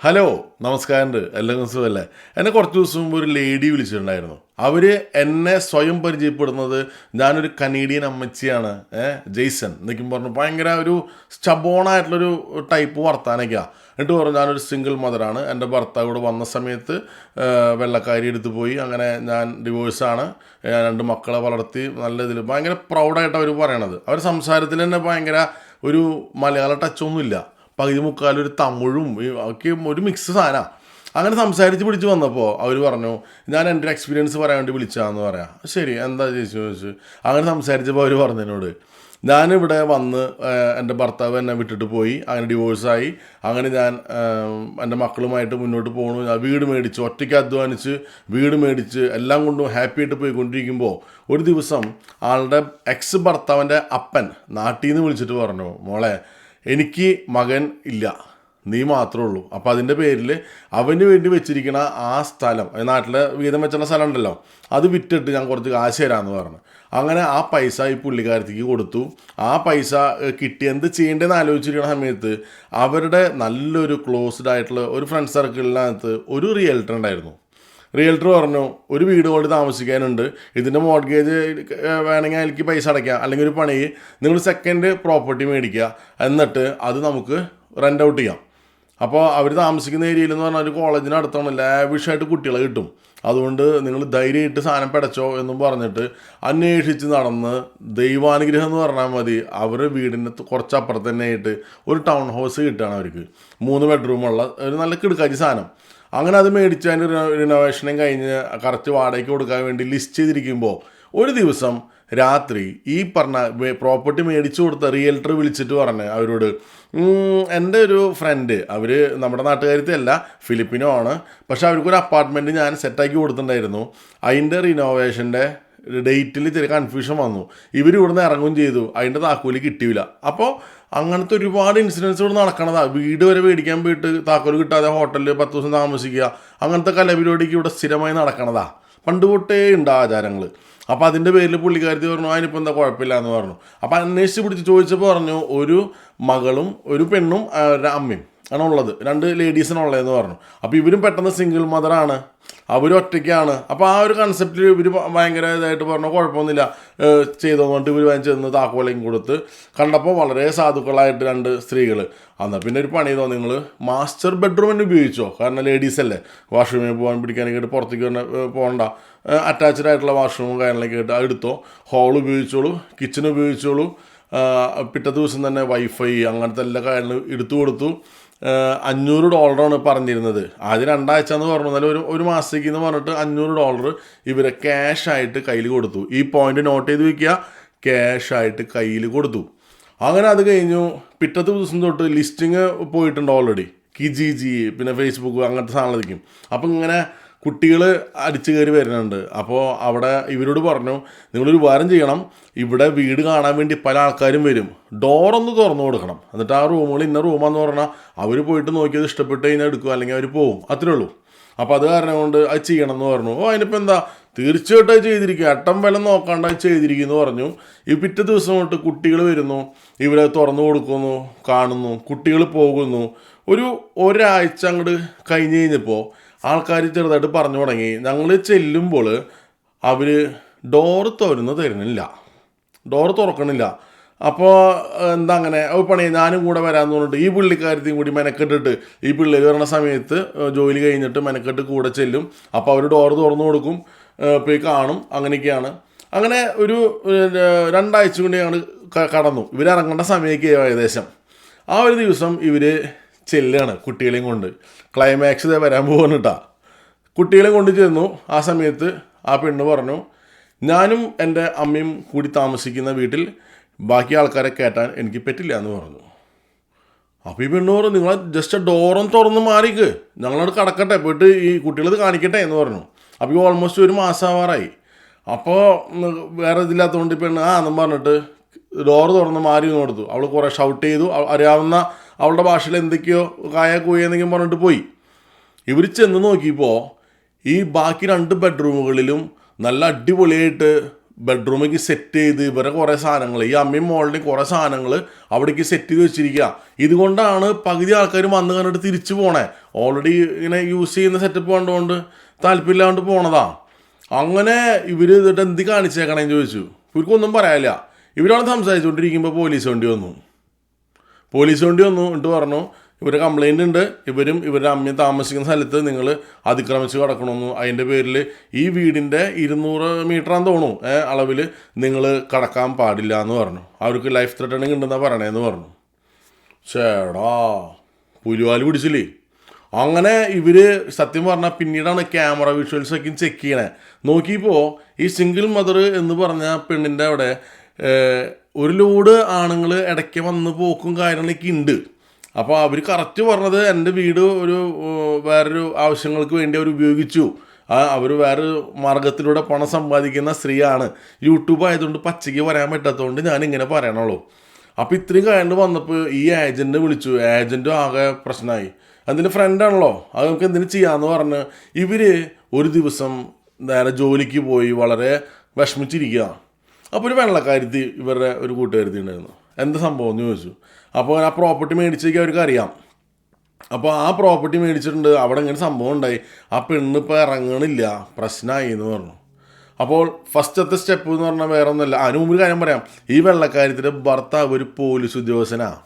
Hello നമസ്കാരം എല്ലാവർക്കും സുഖമല്ലേ? എന്നെ കുറച്ച് ദിവസം മുമ്പ് ഒരു ലേഡി വിളിച്ചിട്ടുണ്ടായിരുന്നു. അവർ എന്നെ സ്വയം പരിചയപ്പെടുന്നത് ഞാനൊരു കനേഡിയൻ അമ്മച്ചിയാണ്. ഏഹ് ജെയ്സൺ എന്നൊക്കെയും പറഞ്ഞു ഭയങ്കര ഒരു സ്റ്റബോണായിട്ടുള്ളൊരു ടൈപ്പ് വർത്താനൊക്കെയാണ് എന്നിട്ട് പറഞ്ഞു ഞാനൊരു സിംഗിൾ മദറാണ് എന്റെ ഭർത്താവ് ഇവിടെ വന്ന സമയത്ത് വെള്ളക്കാരി എടുത്തു പോയി. അങ്ങനെ ഞാൻ ഡിവോഴ്സാണ് ഞാൻ രണ്ട് മക്കളെ വളർത്തി. നല്ല ഇതിൽ ഭയങ്കര പ്രൗഡായിട്ട് അവർ പറയണത്. അവർ സംസാരത്തിൽ തന്നെ ഭയങ്കര ഒരു മലയാള ടച്ചൊന്നുമില്ല പകുതി മുക്കാലും ഒരു തമിഴും ഒക്കെ ഒരു മിക്സ് സാധനമാണ് അങ്ങനെ സംസാരിച്ച് പിടിച്ച് വന്നപ്പോൾ അവർ പറഞ്ഞു ഞാൻ എന്റെ എക്സ്പീരിയൻസ് പറയാൻ വേണ്ടി വിളിച്ചാന്ന് പറയാം. ശരി എന്താ ചേച്ചി ചോദിച്ചു അങ്ങനെ സംസാരിച്ചപ്പോൾ അവർ പറഞ്ഞതിനോട് ഞാനിവിടെ വന്ന് എന്റെ ഭർത്താവ് എന്നെ വിട്ടിട്ട് പോയി അങ്ങനെ ഡിവോഴ്സായി അങ്ങനെ ഞാൻ എന്റെ മക്കളുമായിട്ട് മുന്നോട്ട് പോകണു ഞാൻ വീട് മേടിച്ച് ഒറ്റയ്ക്ക് അധ്വാനിച്ച് വീട് മേടിച്ച് എല്ലാം കൊണ്ടും ഹാപ്പി ആയിട്ട് പോയിക്കൊണ്ടിരിക്കുമ്പോൾ ഒരു ദിവസം ആളുടെ എക്സ് ഭർത്താവിന്റെ അപ്പൻ നാട്ടിൽ നിന്ന് വിളിച്ചിട്ട് പറഞ്ഞു മോളെ എനിക്ക് മകൻ ഇല്ല. നീ മാത്രമേ ഉള്ളൂ. അപ്പോൾ അതിന്റെ പേരിൽ അവന് വേണ്ടി വെച്ചിരിക്കുന്ന ആ സ്ഥലം നാട്ടിലെ വീതം വെച്ചുള്ള സ്ഥലം ഉണ്ടല്ലോ അത് വിറ്റിട്ട് ഞാൻ കുറച്ച് കാശ് തരാമെന്ന് പറഞ്ഞു. അങ്ങനെ ആ പൈസ ഈ പുള്ളിക്കാരത്തേക്ക് കൊടുത്തു. ആ പൈസ കിട്ടി. എന്ത് ചെയ്യേണ്ടതെന്ന് ആലോചിച്ചിരിക്കുന്ന സമയത്ത് അവരുടെ നല്ലൊരു ക്ലോസ്ഡ് ആയിട്ടുള്ള ഒരു ഫ്രണ്ട് സർക്കിളിനകത്ത് ഒരു റിയൽറ്റർ ഉണ്ടായിരുന്നു. റിയൽറ്റർ പറഞ്ഞു ഒരു വീട് കൊണ്ട് താമസിക്കാനുണ്ട്. ഇതിന്റെ മോഡ്ഗേജ് വേണമെങ്കിൽ അതിലേക്ക് പൈസ അടയ്ക്കാം. അല്ലെങ്കിൽ ഒരു പണി നിങ്ങൾ സെക്കൻഡ് പ്രോപ്പർട്ടി മേടിക്കുക. എന്നിട്ട് അത് നമുക്ക് റെന്റ് ഔട്ട് ചെയ്യാം. അപ്പോൾ അവർ താമസിക്കുന്ന ഏരിയയിൽ എന്ന് പറഞ്ഞാൽ ഒരു കോളേജിന് അടുത്താണ് ലാവിഷായിട്ട് കുട്ടികളെ കിട്ടും. അതുകൊണ്ട് നിങ്ങൾ ധൈര്യമായിട്ട് സാധനം പടച്ചോ എന്നും പറഞ്ഞിട്ട് അന്വേഷിച്ച് നടന്ന് ദൈവാനുഗ്രഹം എന്ന് പറഞ്ഞാൽ മതി. അവരുടെ വീടിന്റെ കുറച്ച് അപ്പുറത്ത് തന്നെ ആയിട്ട് ഒരു ടൗൺ ഹൗസ് കിട്ടുകയാണ് അവർക്ക്. മൂന്ന് ബെഡ്റൂമുള്ള ഒരു നല്ല കിടക്കാച്ചി സാധനം. അങ്ങനെ അത് മേടിച്ച് അതിന്റെ റിനോവേഷനും കഴിഞ്ഞ് കറക്റ്റ് വാടകയ്ക്ക് കൊടുക്കാൻ വേണ്ടി ലിസ്റ്റ് ചെയ്തിരിക്കുമ്പോൾ ഒരു ദിവസം രാത്രി ഈ പറഞ്ഞ പ്രോപ്പർട്ടി മേടിച്ചു കൊടുത്ത റിയൽറ്റർ വിളിച്ചിട്ട് പറഞ്ഞ് അവരോട് എന്റെ ഒരു ഫ്രണ്ട് അവർ നമ്മുടെ നാട്ടുകാരത്തെ അല്ല ഫിലിപ്പിനോ ആണ്. പക്ഷെ അവർക്കൊരു അപ്പാർട്ട്മെന്റ് ഞാൻ സെറ്റാക്കി കൊടുത്തിട്ടുണ്ടായിരുന്നു. അതിന്റെ റിനോവേഷന്റെ ഡേറ്റിൽ ചെറിയ കൺഫ്യൂഷൻ വന്നു. ഇവർ ഇവിടുന്ന് ഇറങ്ങും ചെയ്തു. അതിന്റെ താക്കോൽ കിട്ടിയില്ല. അപ്പോൾ അങ്ങനത്തെ ഒരുപാട് ഇൻസിഡൻസ് ഇവിടെ നടക്കണതാണ് വീട് വരെ മേടിക്കാൻ പോയിട്ട് താക്കോൽ കിട്ടാതെ ഹോട്ടലിൽ പത്ത് ദിവസം താമസിക്കുക അങ്ങനത്തെ കലപരിപാടിക്ക് ഇവിടെ സ്ഥിരമായി നടക്കണതാ. പണ്ട് തൊട്ടേ ഉണ്ട് ആചാരങ്ങൾ അപ്പോൾ അതിന്റെ പേരിൽ പുള്ളിക്കാരത്തി പറഞ്ഞു അതിനിപ്പോൾ എന്താ കുഴപ്പമില്ല എന്ന് പറഞ്ഞു. അപ്പോൾ അന്വേഷിച്ച് പിടിച്ച് ചോദിച്ചപ്പോൾ പറഞ്ഞു ഒരു മകളും ഒരു പെണ്ണും അമ്മയും. ആണ് ഉള്ളത് രണ്ട് ലേഡീസിനുള്ളതെന്ന് പറഞ്ഞു. അപ്പോൾ ഇവരും പെട്ടെന്ന് സിംഗിൾ മദറാണ് അവർ ഒറ്റയ്ക്കാണ്. അപ്പോൾ ആ ഒരു കൺസെപ്റ്റിൽ ഇവർ ഭയങ്കര ഇതായിട്ട് പറഞ്ഞു കുഴപ്പമൊന്നുമില്ല. ചെയ്തു പറഞ്ഞിട്ട് ഇവർ വാങ്ങിച്ചു തന്ന് താക്കോലയും കൊടുത്ത് കണ്ടപ്പോൾ വളരെ സാധുക്കളായിട്ട് രണ്ട് സ്ത്രീകൾ എന്നാൽ പിന്നെ ഒരു പണി ചെയ്തോ നിങ്ങൾ മാസ്റ്റർ ബെഡ്റൂം തന്നെ ഉപയോഗിച്ചോ? കാരണം ലേഡീസ് അല്ലേ? വാഷ്റൂമിൽ പോകാൻ പിടിക്കാനൊക്കെ ആയിട്ട് പുറത്തേക്ക് തന്നെ പോകണ്ട. അറ്റാച്ച്ഡ് ആയിട്ടുള്ള വാഷ്റൂമും കാര്യങ്ങളൊക്കെ ആയിട്ട് എടുത്തോ? ഹോൾ ഉപയോഗിച്ചോളൂ കിച്ചൺ ഉപയോഗിച്ചോളൂ. പിറ്റേ ദിവസം തന്നെ വൈഫൈ അങ്ങനത്തെ എല്ലാ കാര്യങ്ങളും എടുത്തു കൊടുത്തു. അഞ്ഞൂറ് ഡോളറാണ് പറഞ്ഞിരുന്നത്. ആദ്യം രണ്ടാഴ്ച എന്ന് പറഞ്ഞു. എന്നാലും ഒരു ഒരു മാസത്തേക്ക് എന്ന് പറഞ്ഞിട്ട് അഞ്ഞൂറ് ഡോളർ ഇവരെ ക്യാഷ് ആയിട്ട് കയ്യിൽ കൊടുത്തു. ഈ പോയിന്റ് നോട്ട് ചെയ്ത് വയ്ക്കുക ക്യാഷ് ആയിട്ട് കയ്യിൽ കൊടുത്തു. അങ്ങനെ അത് കഴിഞ്ഞു. പിറ്റത്തെ ദിവസം തൊട്ട് ലിസ്റ്റിങ് പോയിട്ടുണ്ട് ഓൾറെഡി കിജി ജി പിന്നെ ഫേസ്ബുക്ക് അങ്ങനത്തെ സാധനങ്ങളായിരിക്കും അപ്പം ഇങ്ങനെ കുട്ടികൾ അടിച്ചു കയറി വരുന്നുണ്ട്. അപ്പോൾ അവിടെ ഇവരോട് പറഞ്ഞു നിങ്ങളൊരു ഉപകാരം ചെയ്യണം. ഇവിടെ വീട് കാണാൻ വേണ്ടി പല ആൾക്കാരും വരും. ഡോറൊന്ന് തുറന്നു കൊടുക്കണം. എന്നിട്ട് ആ റൂമുകൾ ഇന്ന റൂമാന്ന് പറഞ്ഞാൽ അവർ പോയിട്ട് നോക്കിയത് ഇഷ്ടപ്പെട്ട് കഴിഞ്ഞാൽ എടുക്കുക അല്ലെങ്കിൽ അവർ പോവും. അത്രേ ഉള്ളൂ. അപ്പോൾ അത് കാരണം കൊണ്ട് അത് ചെയ്യണം എന്ന് പറഞ്ഞു. ഓ അതിനിപ്പോൾ എന്താ? തീർച്ചയായിട്ടും അത് ചെയ്തിരിക്കുക അട്ടം വില നോക്കാണ്ട് അത് ചെയ്തിരിക്കുന്നു പറഞ്ഞു. ഈ പിറ്റേ ദിവസം തൊട്ട് കുട്ടികൾ വരുന്നു. ഇവരെ തുറന്നു കൊടുക്കുന്നു കാണുന്നു. കുട്ടികൾ പോകുന്നു. ഒരു ഒരാഴ്ച അങ്ങോട്ട് കഴിഞ്ഞ് കഴിഞ്ഞപ്പോൾ ആൾക്കാർ ചെറുതായിട്ട് പറഞ്ഞു തുടങ്ങി. ഞങ്ങൾ ചെല്ലുമ്പോൾ അവർ ഡോർ തുറന്ന് തരുന്നില്ല. ഡോർ തുറക്കണില്ല. അപ്പോൾ എന്താ അങ്ങനെ പണി ഞാനും കൂടെ വരാമെന്ന് പറഞ്ഞിട്ട് ഈ പുള്ളിക്കാരത്തെയും കൂടി മെനക്കെട്ടിട്ട് ഈ പിള്ളേർ വരണ സമയത്ത് ജോലി കഴിഞ്ഞിട്ട് മെനക്കെട്ട് കൂടെ ചെല്ലും. അപ്പോൾ അവർ ഡോർ തുറന്നു കൊടുക്കും. പോയി കാണും. അങ്ങനെയൊക്കെയാണ്. അങ്ങനെ ഒരു രണ്ടാഴ്ച കൊണ്ട് ഞങ്ങൾ കടന്നു. ഇവരിറങ്ങേണ്ട സമയമൊക്കെ ഏകദേശം. ആ ഒരു ദിവസം ഇവർ ചെല്ലുകയാണ് കുട്ടികളെയും കൊണ്ട്. ക്ലൈമാക്സ് ഇതേ വരാൻ പോകുന്നിട്ടാ കുട്ടികളെ കൊണ്ട് ചെന്നു. ആ സമയത്ത് ആ പെണ്ണ് പറഞ്ഞു ഞാനും എന്റെ അമ്മയും കൂടി താമസിക്കുന്ന വീട്ടിൽ ബാക്കി ആൾക്കാരെ കയറ്റാൻ എനിക്ക് പറ്റില്ല എന്ന് പറഞ്ഞു. അപ്പോൾ ഈ പെണ്ണ് പറഞ്ഞു നിങ്ങൾ ജസ്റ്റ് ഡോറും തുറന്ന് മാറിക്ക്. ഞങ്ങളോട് കടക്കട്ടെ. പോയിട്ട് ഈ കുട്ടികളത് കാണിക്കട്ടെ എന്ന് പറഞ്ഞു. അപ്പോൾ ഈ ഓൾമോസ്റ്റ് ഒരു മാസം ആവാറായി അപ്പോൾ വേറെ ഇതില്ലാത്തതുകൊണ്ട് ഈ പെണ്ണ് ആ എന്നും പറഞ്ഞിട്ട് ഡോറ് തുറന്ന് മാറി എന്ന് കൊടുത്തു. അവൾ കുറേ ഷൗട്ട് ചെയ്തു. അറിയാവുന്ന അവളുടെ ഭാഷയിൽ എന്തൊക്കെയോ കായ കൂയ എന്തെങ്കിലും പറഞ്ഞിട്ട് പോയി. ഇവർ ചെന്ന് നോക്കിയപ്പോൾ ഈ ബാക്കി രണ്ട് ബെഡ്റൂമുകളിലും നല്ല അടിപൊളിയായിട്ട് ബെഡ്റൂമിലേക്ക് സെറ്റ് ചെയ്ത് ഇവരെ കുറേ സാധനങ്ങൾ ഈ അമ്മയും മോളുടെയും കുറേ സാധനങ്ങൾ അവിടേക്ക് സെറ്റ് ചെയ്ത് വെച്ചിരിക്കുക ഇതുകൊണ്ടാണ് പകുതി ആൾക്കാർ വന്ന് കണ്ടിട്ട് തിരിച്ചു പോണേ. ഓൾറെഡി ഇങ്ങനെ യൂസ് ചെയ്യുന്ന സെറ്റപ്പ് കണ്ടുകൊണ്ട് താല്പര്യമില്ലാണ്ട് പോണതാ. അങ്ങനെ ഇവർ ഇതിട്ട് എന്ത് കാണിച്ചേക്കണേന്ന് ചോദിച്ചു. ഇവർക്കൊന്നും പറയാനില്ല. ഇവരാണ് സംസാരിച്ചുകൊണ്ടിരിക്കുമ്പോൾ പോലീസ് വണ്ടി വന്നു. പോലീസ് വണ്ടി വന്നു എന്നിട്ട് പറഞ്ഞു ഇവർ കംപ്ലൈന്റ് ഉണ്ട്. ഇവരും ഇവരുടെ അമ്മയും താമസിക്കുന്ന സ്ഥലത്ത് നിങ്ങൾ അതിക്രമിച്ച് കിടക്കണമെന്നു അതിന്റെ പേരിൽ ഈ വീടിന്റെ ഇരുന്നൂറ് മീറ്ററാന്ന് തോന്നുന്നു. അളവിൽ നിങ്ങൾ കടക്കാൻ പാടില്ല എന്ന് പറഞ്ഞു. അവർക്ക് ലൈഫ് ത്രെട്ടണിങ് ഉണ്ടെന്നാണ് പറയണേന്ന് പറഞ്ഞു. ചേടാ പുലിവാൽ പിടിച്ചില്ലേ? അങ്ങനെ ഇവർ സത്യം പറഞ്ഞാൽ പിന്നീടാണ് ക്യാമറ വിഷ്വൽസ് ഒക്കെ ചെക്ക് ചെയ്യണേ. നോക്കിയപ്പോൾ ഈ സിംഗിൾ മദർ എന്ന് പറഞ്ഞ പെണ്ണിന്റെ അവിടെ ഒരു ലോഡ് ആണുങ്ങൾ ഇടയ്ക്ക് വന്ന് പോക്കും കാര്യങ്ങളൊക്കെ ഉണ്ട് അപ്പോൾ അവർ കറക്റ്റ് പറഞ്ഞത് എന്റെ വീട് ഒരു വേറൊരു ആവശ്യങ്ങൾക്ക് വേണ്ടി അവർ ഉപയോഗിച്ചു. അവർ വേറെ മാർഗത്തിലൂടെ പണം സമ്പാദിക്കുന്ന സ്ത്രീയാണ്. യൂട്യൂബ് ആയതുകൊണ്ട് പച്ചയ്ക്ക് പറയാൻ പറ്റാത്തതുകൊണ്ട് ഞാൻ ഇങ്ങനെ പറയണുള്ളൂ. അപ്പോൾ ഇത്രയും കഴിഞ്ഞ് വന്നപ്പോൾ ഈ ഏജന്റ് വിളിച്ചു. ഏജന്റും ആകെ പ്രശ്നമായി അതിന്റെ ഫ്രണ്ടാണല്ലോ അത് നമുക്ക് എന്തിനു ചെയ്യാമെന്ന് പറഞ്ഞ് ഇവർ ഒരു ദിവസം നേരെ ജോലിക്ക് പോയി വളരെ വിഷമിച്ചിരിക്കുക അപ്പോൾ ഒരു വെള്ളക്കാരുത്തി ഇവരുടെ ഒരു കൂട്ടുകാരുത്തി ഉണ്ടായിരുന്നു. എന്താ സംഭവം എന്ന് ചോദിച്ചു. അപ്പോൾ ആ പ്രോപ്പർട്ടി മേടിച്ചേക്ക് അവർക്ക് അറിയാം. അപ്പോൾ ആ പ്രോപ്പർട്ടി മേടിച്ചിട്ടുണ്ട്. അവിടെ ഇങ്ങനെ സംഭവം ഉണ്ടായി. ആ പെണ്ണ് ഇപ്പോൾ ഇറങ്ങണില്ല. പ്രശ്നമായി എന്ന് പറഞ്ഞു. അപ്പോൾ ഫസ്റ്റത്തെ സ്റ്റെപ്പ് എന്ന് പറഞ്ഞാൽ വേറെ ഒന്നുമല്ല അതിന് മുമ്പ് കാര്യം പറയാം. ഈ വെള്ളക്കാര്യത്തിന്റെ ഭർത്താവ് ഒരു പോലീസ് ഉദ്യോഗസ്ഥനാണ്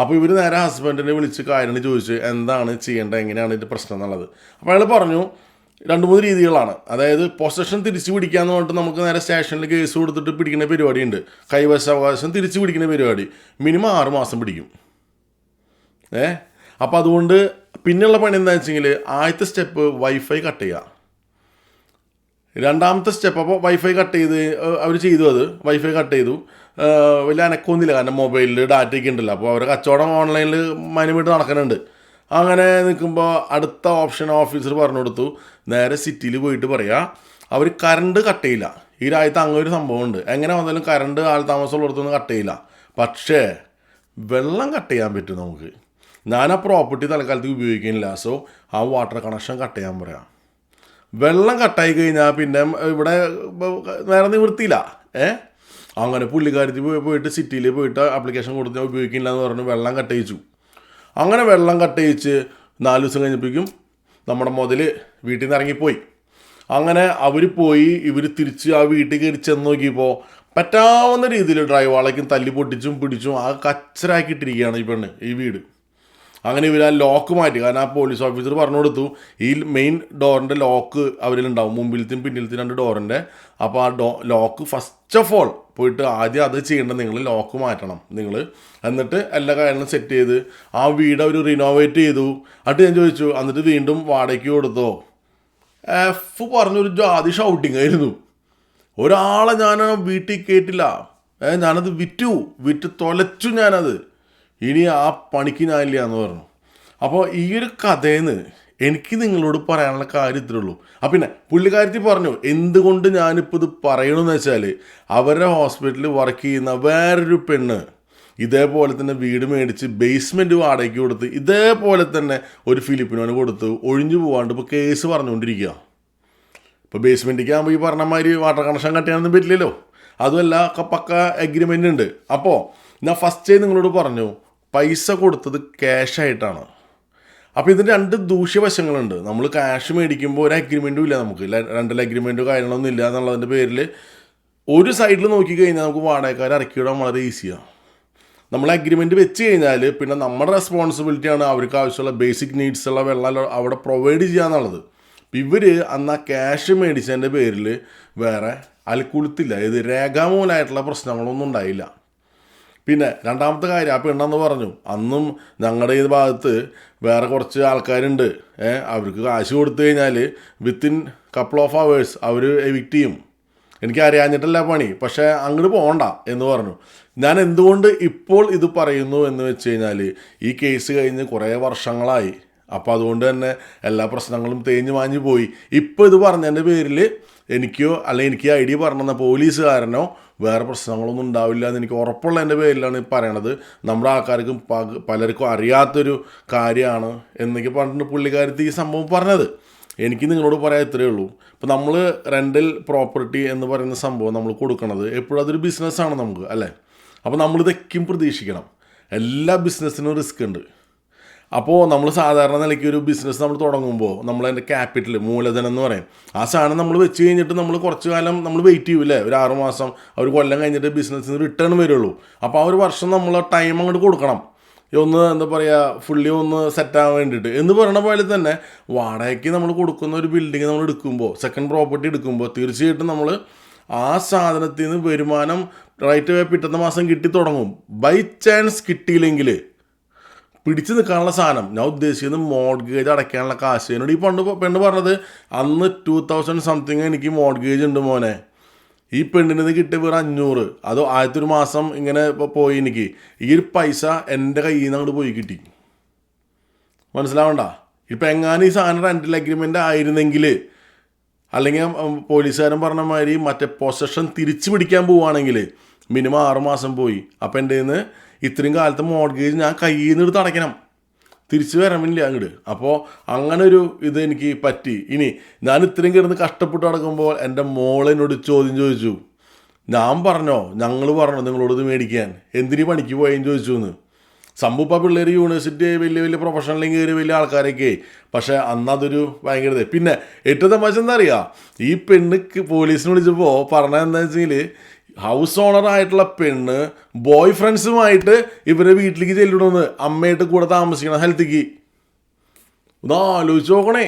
അപ്പോൾ ഇവർ നേരെ ഹസ്ബൻഡിനെ വിളിച്ച് കാര്യങ്ങൾ ചോദിച്ച് എന്താണ് ചെയ്യേണ്ടത്? എങ്ങനെയാണ് ഇതിന്റെ പ്രശ്നം എന്നുള്ളത്? അപ്പോൾ അയാൾ പറഞ്ഞു രണ്ട് മൂന്ന് രീതികളാണ്. അതായത് പൊസഷൻ തിരിച്ചു പിടിക്കാന്ന് പറഞ്ഞിട്ട് നമുക്ക് നേരെ സ്റ്റേഷനിൽ കേസ് കൊടുത്തിട്ട് പിടിക്കുന്ന പരിപാടിയുണ്ട്. കൈവശാവകാശം തിരിച്ചു പിടിക്കുന്ന പരിപാടി. മിനിമം ആറ് മാസം പിടിക്കും. ഏ? അപ്പം അതുകൊണ്ട് പിന്നെയുള്ള പണി എന്താണെന്ന് വെച്ചെങ്കിൽ ആദ്യത്തെ സ്റ്റെപ്പ് വൈഫൈ കട്ട് ചെയ്യുക രണ്ടാമത്തെ സ്റ്റെപ്പ് അപ്പോൾ വൈഫൈ കട്ട് ചെയ്ത് അവർ ചെയ്തു അത്. വൈഫൈ കട്ട് ചെയ്തു. വലിയ അനക്കൊന്നുമില്ല കാരണം മൊബൈലിൽ ഡാറ്റയൊക്കെ ഉണ്ടല്ലോ. അപ്പോൾ അവരുടെ കച്ചവടം ഓൺലൈനിൽ മനുമായിട്ട് നടക്കുന്നുണ്ട് അങ്ങനെ നിൽക്കുമ്പോൾ അടുത്ത ഓപ്ഷൻ ഓഫീസർ പറഞ്ഞു കൊടുത്തു നേരെ സിറ്റിയിൽ പോയിട്ട് പറയാ അവർ കറണ്ട് കട്ട് ചെയ്യില്ല. ഈ രാജ്യത്ത് അങ്ങനെ ഒരു സംഭവമുണ്ട്. എങ്ങനെ വന്നാലും കറണ്ട് ആൾ താമസമുള്ളിടത്തൊന്നും കട്ട് ചെയ്യില്ല. പക്ഷേ വെള്ളം കട്ട് ചെയ്യാൻ പറ്റും നമുക്ക്. ഞാൻ ആ പ്രോപ്പർട്ടി തൽക്കാലത്തേക്ക് ഉപയോഗിക്കുന്നില്ല. സോ ആ വാട്ടർ കണക്ഷൻ കട്ട് ചെയ്യാൻ പറയാം. വെള്ളം കട്ടായി കഴിഞ്ഞാൽ പിന്നെ ഇവിടെ നേരെ നിവൃത്തിയില്ല. ഏ? അങ്ങനെ പുള്ളിക്കാരത്തി പോയി പോയിട്ട് സിറ്റിയിൽ പോയിട്ട് ആപ്ലിക്കേഷൻ കൊടുത്ത് ഉപയോഗിക്കില്ല എന്ന് പറഞ്ഞു വെള്ളം കട്ടയിച്ചു അങ്ങനെ വെള്ളം കട്ടയിച്ച് നാല് ദിവസം കഴിഞ്ഞപ്പോഴേക്കും നമ്മുടെ മുതൽ വീട്ടിൽ നിന്ന് ഇറങ്ങിപ്പോയി. അങ്ങനെ അവർ പോയി ഇവർ തിരിച്ച് ആ വീട്ടിൽ കയറി ചെന്ന് നോക്കിയപ്പോൾ പറ്റാവുന്ന രീതിയിൽ ഡ്രൈവാളേക്കും തല്ലി പൊട്ടിച്ചും പിടിച്ചും ആ കച്ചറാക്കിയിട്ടിരിക്കുകയാണ് ഈ പെണ്ണ് ഈ വീട്. അങ്ങനെ ഇവർ ആ ലോക്ക് മാറ്റി കാരണം ആ പോലീസ് ഓഫീസർ പറഞ്ഞു കൊടുത്തു ഈ മെയിൻ ഡോറിന്റെ ലോക്ക് അവരിലുണ്ടാവും മുമ്പിലത്തെയും പിന്നിലത്തെയും രണ്ട് ഡോറിന്റെ അപ്പോൾ ആ door lock first of all പോയിട്ട് ആദ്യം അത് ചെയ്യേണ്ടത് നിങ്ങൾ ലോക്ക് മാറ്റണം. നിങ്ങൾ എന്നിട്ട് എല്ലാ കാര്യങ്ങളും സെറ്റ് ചെയ്ത് ആ വീട് അവർ റിനോവേറ്റ് ചെയ്തു. എന്നിട്ട് ഞാൻ ചോദിച്ചു എന്നിട്ട് വീണ്ടും വാടകയ്ക്ക് കൊടുത്തോ? എഫ് പറഞ്ഞൊരു ജാതി ഷൗട്ടിങ് ആയിരുന്നു. ഒരാളെ ഞാൻ വീട്ടിൽ കേട്ടില്ല ഞാനത് വിറ്റു. വിറ്റ് തൊലച്ചു ഞാനത്. ഇനി ആ പണിക്ക് ഞാനില്ല എന്ന് പറഞ്ഞു. അപ്പോൾ ഈ ഒരു കഥയെന്ന് എനിക്ക് നിങ്ങളോട് പറയാനുള്ള കാര്യം ഇത്രേ ഉള്ളൂ. അപ്പം പിന്നെ പുള്ളിക്കാരത്തി പറഞ്ഞു എന്തുകൊണ്ട് ഞാനിപ്പോൾ ഇത് പറയണമെന്ന് വെച്ചാൽ അവരുടെ ഹോസ്പിറ്റലിൽ വർക്ക് ചെയ്യുന്ന വേറൊരു പെണ്ണ് ഇതേപോലെ തന്നെ വീട് മേടിച്ച് ബേസ്മെന്റ് വാടകയ്ക്ക് കൊടുത്ത് ഇതേപോലെ തന്നെ ഒരു ഫിലിപ്പിനോന് കൊടുത്ത് ഒഴിഞ്ഞു പോകാണ്ട് ഇപ്പോൾ കേസ് പറഞ്ഞുകൊണ്ടിരിക്കുക ഇപ്പോൾ ബേസ്മെന്റിലേക്ക് ആകുമ്പോൾ ഈ പറഞ്ഞ മാതിരി വാട്ടർ കണക്ഷൻ കട്ടിയാണെന്ന് പറ്റില്ലല്ലോ. അതുമല്ല പക്ക എഗ്രിമെന്റ് ഉണ്ട്. അപ്പോൾ ഞാൻ ഫസ്റ്റേ നിങ്ങളോട് പറഞ്ഞു പൈസ കൊടുത്തത് ക്യാഷ് ആയിട്ടാണ്. അപ്പോൾ ഇതിന് രണ്ട് ദൂഷ്യവശങ്ങളുണ്ട്. നമ്മൾ ക്യാഷ് മേടിക്കുമ്പോൾ ഒരു അഗ്രിമെന്റും ഇല്ല നമുക്ക്. രണ്ടിൽ അഗ്രിമെന്റോ കാര്യങ്ങളൊന്നും ഇല്ല എന്നുള്ളതിന്റെ പേരിൽ ഒരു സൈഡിൽ നോക്കിക്കഴിഞ്ഞാൽ നമുക്ക് വാടകക്കാരെ ഇറക്കിയിടാൻ വളരെ ഈസിയാണ് നമ്മൾ അഗ്രിമെന്റ് വെച്ച് കഴിഞ്ഞാൽ പിന്നെ നമ്മുടെ റെസ്പോൺസിബിലിറ്റിയാണ് അവർക്ക് ആവശ്യമുള്ള ബേസിക് നീഡ്സ് ഉള്ള വെള്ളം അവിടെ പ്രൊവൈഡ് ചെയ്യുക എന്നുള്ളത്. ഇവർ അന്ന് ആ ക്യാഷ് മേടിച്ചതിന്റെ പേരിൽ വേറെ അൽക്കുളുത്തില്ല. ഇത് രേഖാമൂലമായിട്ടുള്ള പ്രശ്നങ്ങളൊന്നും ഉണ്ടായില്ല. പിന്നെ രണ്ടാമത്തെ കാര്യം ആ പെണ്ണെന്ന് പറഞ്ഞു അന്നും ഞങ്ങളുടെ ഈ ഭാഗത്ത് വേറെ കുറച്ച് ആൾക്കാരുണ്ട്. അവർക്ക് കാശ് കൊടുത്തു കഴിഞ്ഞാൽ വിത്തിൻ കപ്പിൾ ഓഫ് അവേഴ്സ് അവർ എവിക്റ്റ് ചെയ്യും. എനിക്ക് അറിയാഞ്ഞിട്ടല്ല പണി പക്ഷേ അങ്ങോട്ട് പോകണ്ട എന്ന് പറഞ്ഞു. ഞാൻ എന്തുകൊണ്ട് ഇപ്പോൾ ഇത് പറയുന്നു എന്ന് വെച്ച് കഴിഞ്ഞാൽ ഈ കേസ് കഴിഞ്ഞ് കുറേ വർഷങ്ങളായി. അപ്പോൾ അതുകൊണ്ട് തന്നെ എല്ലാ പ്രശ്നങ്ങളും തേഞ്ഞു മാഞ്ഞു പോയി. ഇപ്പോൾ ഇത് പറഞ്ഞതിന്റെ പേരിൽ എനിക്കോ അല്ലെങ്കിൽ എനിക്ക് ഐ ഡി പറഞ്ഞ പോലീസുകാരനോ വേറെ പ്രശ്നങ്ങളൊന്നും ഉണ്ടാവില്ല എന്ന് എനിക്ക് ഉറപ്പുള്ള എന്റെ പേരിലാണ് ഈ പറയണത്. നമ്മുടെ ആൾക്കാർക്കും പലർക്കും അറിയാത്തൊരു കാര്യമാണ് എന്നൊക്കെ പറഞ്ഞിട്ട് പുള്ളിക്കാരത്തി ഈ സംഭവം പറഞ്ഞത്. എനിക്ക് നിങ്ങളോട് പറയാൻ ഇത്രയേ ഉള്ളൂ. ഇപ്പോൾ നമ്മൾ റെന്റൽ പ്രോപ്പർട്ടി എന്ന് പറയുന്ന സംഭവം നമ്മൾ കൊടുക്കണത് എപ്പോഴും അതൊരു ബിസിനസ്സാണ് നമുക്ക് അല്ലേ? അപ്പോൾ നമ്മൾ ഇതൊക്കെയും പ്രതീക്ഷിക്കണം. എല്ലാ ബിസിനസ്സിനും റിസ്ക് ഉണ്ട്. അപ്പോൾ നമ്മൾ സാധാരണ നിലയ്ക്ക് ഒരു ബിസിനസ് നമ്മൾ തുടങ്ങുമ്പോൾ നമ്മൾ അതിന്റെ ക്യാപിറ്റൽ മൂലധനം എന്ന് പറയും. ആ സാധനം നമ്മൾ വെച്ച് കഴിഞ്ഞിട്ട് നമ്മൾ കുറച്ച് കാലം നമ്മൾ വെയിറ്റ് ചെയ്യൂലേ ഒരു ആറുമാസം ഒരു കൊല്ലം കഴിഞ്ഞിട്ട് ബിസിനസ്സിന് റിട്ടേൺ വരുള്ളൂ. അപ്പോൾ ആ ഒരു വർഷം നമ്മൾ ടൈം അങ്ങോട്ട് കൊടുക്കണം. ഒന്ന് എന്താ പറയുക ഫുള്ളി ഒന്ന് സെറ്റാകാൻ വേണ്ടിയിട്ട്. എന്ന് പറയുന്ന പോലെ തന്നെ വാടകയ്ക്ക് നമ്മൾ കൊടുക്കുന്ന ഒരു ബിൽഡിംഗ് നമ്മൾ എടുക്കുമ്പോൾ സെക്കൻഡ് പ്രോപ്പർട്ടി എടുക്കുമ്പോൾ തീർച്ചയായിട്ടും നമ്മൾ ആ സാധനത്തിൽ നിന്ന് വരുമാനം റൈറ്റ് വേ പിറ്റത്തെ മാസം കിട്ടി തുടങ്ങും. ബൈ ചാൻസ് കിട്ടിയില്ലെങ്കിൽ പിടിച്ചു നിൽക്കാനുള്ള സാധനം. ഞാൻ ഉദ്ദേശിക്കുന്നത് മോഡ്ഗേജ് അടയ്ക്കാനുള്ള കാശ്. എന്നോട് ഈ പണ്ട് പെണ്ണ് പറഞ്ഞത് അന്ന് ടു തൗസൻഡ് സംതിങ് എനിക്ക് മോഡ്ഗേജ് ഉണ്ട് മോനെ. ഈ പെണ്ണിന് കിട്ടിയ വേറെ അഞ്ഞൂറ്. അതോ ആദ്യത്തെ ഒരു മാസം ഇങ്ങനെ പോയി എനിക്ക്. ഈ ഒരു പൈസ എന്റെ കയ്യിൽ നിന്ന് അങ്ങോട്ട് പോയി കിട്ടി. മനസ്സിലാവണ്ട? ഇപ്പം എങ്ങാനും ഈ സാധനം റെന്റൽ അഗ്രിമെന്റ് ആയിരുന്നെങ്കിൽ അല്ലെങ്കിൽ പോലീസുകാരൻ പറഞ്ഞ മാതിരി മറ്റേ പൊസഷൻ തിരിച്ചു പിടിക്കാൻ പോവുകയാണെങ്കിൽ മിനിമം ആറുമാസം പോയി. അപ്പം എന്റെ നിന്ന് ഇത്രയും കാലത്തെ മോർഗേജ് ഞാൻ കയ്യിൽ നിന്ന് എടുത്ത് അടയ്ക്കണം. തിരിച്ചു വരമില്ല അങ്ങോട്ട് അപ്പോൾ അങ്ങനെ ഒരു ഇത് എനിക്ക് പറ്റി. ഇനി ഞാൻ ഇത്രയും കിടന്ന് കഷ്ടപ്പെട്ട് നടക്കുമ്പോൾ എന്റെ മോളെന്നോട് ചോദ്യം ചോദിച്ചു. ഞാൻ പറഞ്ഞോ? ഞങ്ങൾ പറഞ്ഞോ നിങ്ങളോട് ഇത് മേടിക്കാൻ? എന്തിനു പണിക്ക് പോയെന്ന് ചോദിച്ചു എന്ന് സംഭവം പിള്ളേർ യൂണിവേഴ്സിറ്റി വലിയ വലിയ പ്രൊഫഷണലിൽ കയറി വലിയ ആൾക്കാരൊക്കെ. പക്ഷേ അന്ന് അതൊരു ഭയങ്കര പിന്നെ ഏറ്റവും തമാശ എന്താ അറിയുക ഈ പെണ്ണ് പോലീസിന് വിളിച്ചപ്പോൾ പറഞ്ഞതെന്താ വെച്ചെങ്കിൽ ഹൗസ് ഓണർ ആയിട്ടുള്ള പെണ്ണ് ബോയ് ഫ്രണ്ട്സുമായിട്ട് ഇവരെ വീട്ടിലേക്ക് ചെല്ലണമെന്ന് അമ്മയായിട്ട് കൂടെ താമസിക്കണം ഹെൽത്തിക്ക് ഒന്ന് ആലോചിച്ച് നോക്കണേ.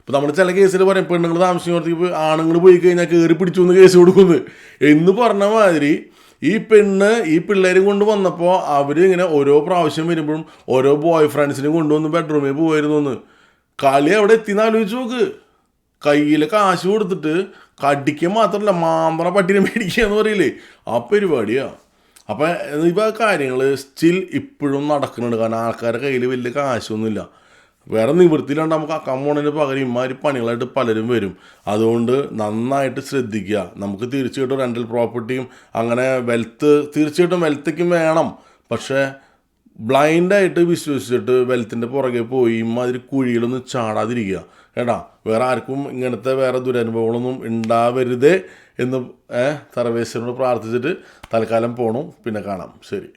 ഇപ്പം നമ്മൾ ചില കേസിൽ പറയും പെണ്ണുങ്ങൾ താമസിക്കുമ്പോഴത്തേക്ക് ആണുങ്ങൾ പോയി കഴിഞ്ഞാൽ കയറി പിടിച്ചു എന്ന് കേസ് കൊടുക്കുന്നു. എന്ന് പറഞ്ഞ മാതിരി ഈ പെണ്ണ് ഈ പിള്ളേരും കൊണ്ട് വന്നപ്പോൾ അവർ ഇങ്ങനെ ഓരോ പ്രാവശ്യം വരുമ്പോഴും ഓരോ ബോയ് ഫ്രണ്ട്സിനെ കൊണ്ടുവന്ന് ബെഡ്റൂമിൽ പോയിരുന്നു എന്ന് കളി അവിടെ എത്തിന്ന് ആലോചിച്ച് നോക്ക്. കയ്യിൽ കാശ് കൊടുത്തിട്ട് കടിക്ക് മാത്രമല്ല മാമ്പറ പട്ടിനെ മേടിക്കുക എന്ന് പറയില്ലേ? ആ പരിപാടിയാണ് അപ്പം ഇപ്പോൾ കാര്യങ്ങൾ സ്റ്റിൽ ഇപ്പോഴും നടക്കുന്നുണ്ട്. കാരണം ആൾക്കാരുടെ കയ്യിൽ വലിയ കാശൊന്നുമില്ല. വേറെ നിവൃത്തിയിലാണ്ട് നമുക്ക് അക്കമ്മോണിന് പകരം ഇമാതിരി പണികളായിട്ട് പലരും വരും. അതുകൊണ്ട് നന്നായിട്ട് ശ്രദ്ധിക്കുക. നമുക്ക് തീർച്ചയായിട്ടും റെന്റൽ പ്രോപ്പർട്ടിയും അങ്ങനെ വെൽത്ത് തീർച്ചയായിട്ടും വെൽത്തേക്കും വേണം. പക്ഷേ ബ്ലൈൻഡായിട്ട് വിശ്വസിച്ചിട്ട് വെൽത്തിന്റെ പുറകെ പോയി ഇമാതിരി കുഴികളൊന്നും ചാടാതിരിക്കുക. കേട്ടാ? വേറെ ആർക്കും ഇങ്ങനത്തെ വേറെ ദുരനുഭവങ്ങളൊന്നും ഉണ്ടാവരുതേ എന്ന് സർവേശ്വരനോട് പ്രാർത്ഥിച്ചിട്ട് തൽക്കാലം പോകണം പിന്നെ കാണാം. ശരി.